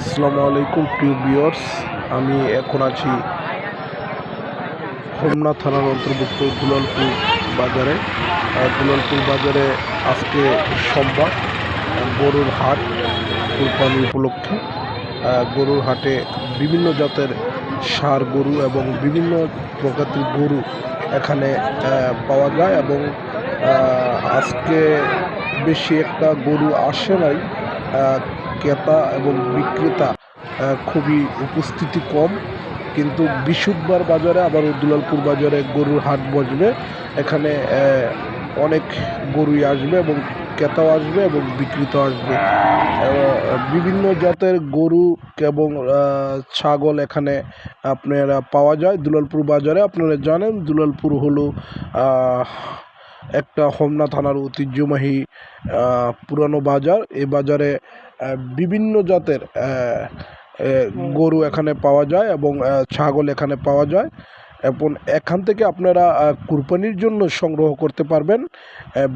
আসসালামু আলাইকুম, প্রিয় বিয়ার্স আমি এখন আছি হোমনা থানার অন্তর্ভুক্ত দুলালপুর বাজারে। দুলালপুর বাজারে আজকে সোমবার, গরুর হাট কুরবানি উপলক্ষে। গরুর হাটে বিভিন্ন জাতের সার গরু এবং বিভিন্ন প্রকৃতির গরু এখানে পাওয়া যায় এবং আজকে বেশি একটা গরু আসে নাই। ক্রেতা এবং বিক্রেতা খুবই উপস্থিতি কম। কিন্তু বৃহস্পতিবার বাজারে আবার দুলালপুর বাজারে গরুর হাট বসবে। এখানে অনেক গরুই আসবে এবং ক্রেতাও আসবে এবং বিক্রেতাও আসবে। বিভিন্ন জাতের গরু এবং ছাগল এখানে আপনারা পাওয়া যায়। দুলালপুর বাজারে আপনারা জানেন, দুলালপুর হলো একটা হোমনা থানার ঐতিহ্যবাহী পুরানো বাজার। এই বাজারে বিভিন্ন জাতের গরু এখানে পাওয়া যায় এবং ছাগল এখানে পাওয়া যায় এবং এখান থেকে আপনারা আহ, কুরবানির জন্য সংগ্রহ করতে পারবেন।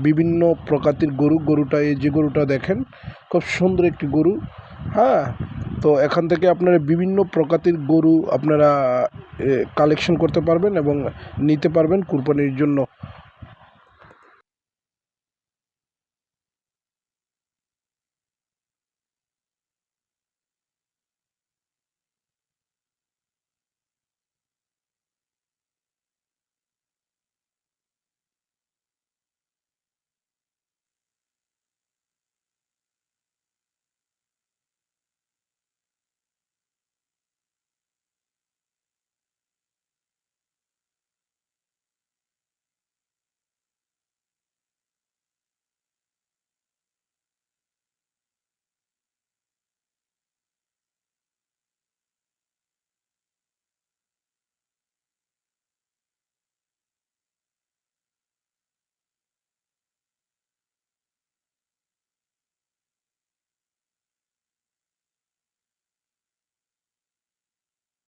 বিভিন্ন প্রকৃতির গরু গরুটা এই যে গরুটা দেখেন খুব সুন্দর একটি গরু হ্যাঁ? তো এখান থেকে আপনারা বিভিন্ন প্রকৃতির গরু আপনারা কালেকশন করতে পারবেন এবং নিতে পারবেন কুরবানির জন্য।